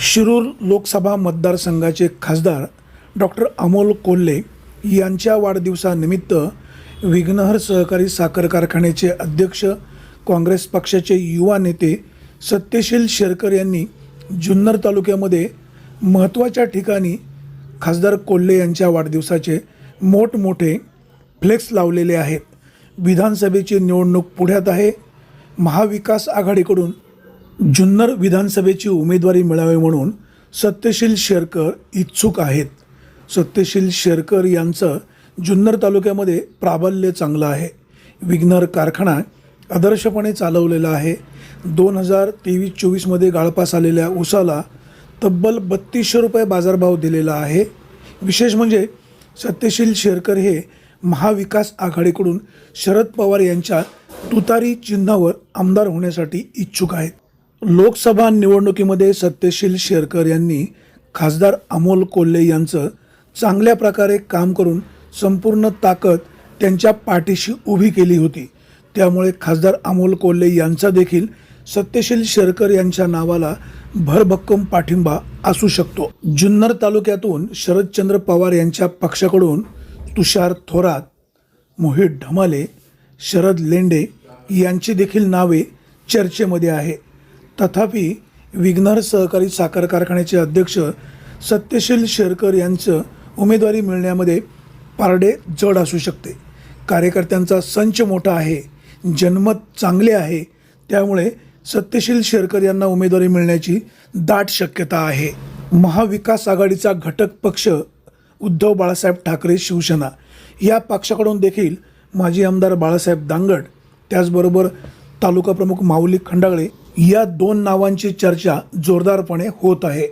शिरूर लोकसभा मतदारसंघाचे खासदार डॉक्टर अमोल कोल्हे यांच्या वाढदिवसानिमित्त विघ्नहर सहकारी साखर कारखान्याचे अध्यक्ष काँग्रेस पक्षाचे युवा नेते सत्यशील शेरकर यांनी जुन्नर तालुक्यामध्ये महत्त्वाच्या ठिकाणी खासदार कोल्हे यांच्या वाढदिवसाचे मोठमोठे फ्लेक्स लावलेले आहेत. विधानसभेची निवडणूक पुढ्यात आहे. महाविकास आघाडीकडून जुन्नर विधानसभेची उमेदवारी मिळावी म्हणून सत्यशील शेरकर इच्छुक आहेत. सत्यशील शेरकर यांचं जुन्नर तालुक्यामध्ये प्राबल्य चांगलं आहे. विघ्नर कारखाना आदर्शपणे चालवलेला आहे. दोन हजार तेवीस चोवीसमध्ये गाळपास आलेल्या उसाला तब्बल बत्तीसशे रुपये बाजारभाव दिलेला आहे. विशेष म्हणजे सत्यशील शेरकर हे महाविकास आघाडीकडून शरद पवार यांच्या तुतारी चिन्हावर आमदार होण्यासाठी इच्छुक आहेत. लोकसभा निवडणुकीमध्ये सत्यशील शेरकर यांनी खासदार अमोल कोल्हे यांचं चांगल्या प्रकारे काम करून संपूर्ण ताकद त्यांच्या पाठीशी उभी केली होती. त्यामुळे खासदार अमोल कोल्हे यांचा देखील सत्यशील शेरकर यांच्या नावाला भरभक्कम पाठिंबा असू शकतो. जुन्नर तालुक्यातून शरदचंद्र पवार यांच्या पक्षाकडून तुषार थोरात मोहित ढमाले शरद लेंडे यांची देखील नावे चर्चेमध्ये आहे. तथापि विघ्नर सहकारी साखर कारखान्याचे अध्यक्ष सत्यशील शेरकर यांचं उमेदवारी मिळण्यामध्ये पारडे जड असू शकते. कार्यकर्त्यांचा संच मोठा आहे जनमत चांगले आहे त्यामुळे सत्यशील शेरकर यांना उमेदवारी मिळण्याची दाट शक्यता आहे. महाविकास आघाडीचा घटक पक्ष उद्धव बाळासाहेब ठाकरे शिवसेना. या पक्षाकडून देखील माजी आमदार बाळासाहेब दांगड त्याचबरोबर तालुका प्रमुख माऊली खंडागळे या दोन नावांची चर्चा जोरदारपणे होत आहे.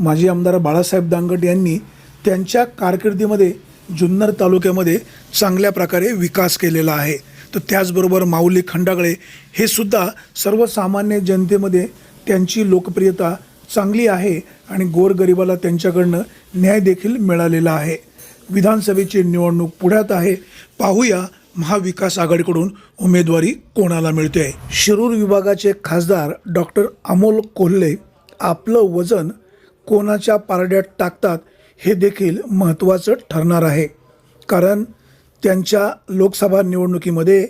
माजी आमदार बाळासाहेब दांगट यांनी त्यांच्या कारकिर्दीमध्ये जुन्नर तालुक्यामध्ये चांगल्या प्रकारे विकास केलेला आहे. तर त्याचबरोबर माऊली खंडागळे हे सुद्धा सर्वसामान्य जनतेमध्ये त्यांची लोकप्रियता चांगली आहे आणि गोरगरिबाला त्यांच्याकडनं न्याय देखील मिळालेला आहे. विधानसभेची निवडणूक पुढ्यात आहे. पाहूया महाविकास आघाडीकडून उमेदवारी कोणाला मिळते? शिरूर विभागाचे खासदार डॉक्टर अमोल कोल्हे आपलं वजन कोणाच्या पारड्यात टाकतात हे देखील महत्त्वाचं ठरणार आहे. कारण त्यांच्या लोकसभा निवडणुकीमध्ये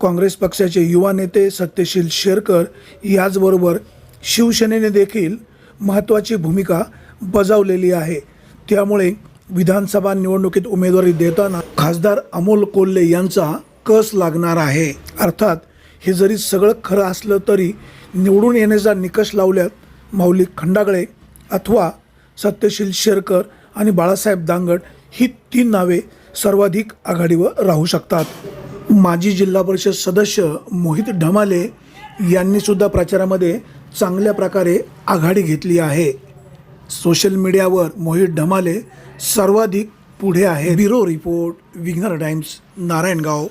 काँग्रेस पक्षाचे युवा नेते सत्यशील शेरकर याचबरोबर शिवसेनेने देखील महत्त्वाची भूमिका बजावलेली आहे. त्यामुळे विधानसभा निवडणुकीत उमेदवारी देताना खासदार अमोल कोल्हे यांचा कस लागणार आहे? अर्थात हे जरी सगळं खरं असलं तरी निवडून येण्याचा निकष लावल्यात माऊली खंडागळे अथवा सत्यशील शेरकर आणि बाळासाहेब दांगड ही तीन नावे सर्वाधिक आघाडीवर राहू शकतात. माजी जिल्हा परिषद सदस्य मोहित ढमाले यांनीसुद्धा प्रचारामध्ये चांगल्या प्रकारे आघाडी घेतली आहे. सोशल मीडियावर मोहित ढमाले सर्वाधिक पुढे आहे bureau report Vighnahar Times Narayangaon.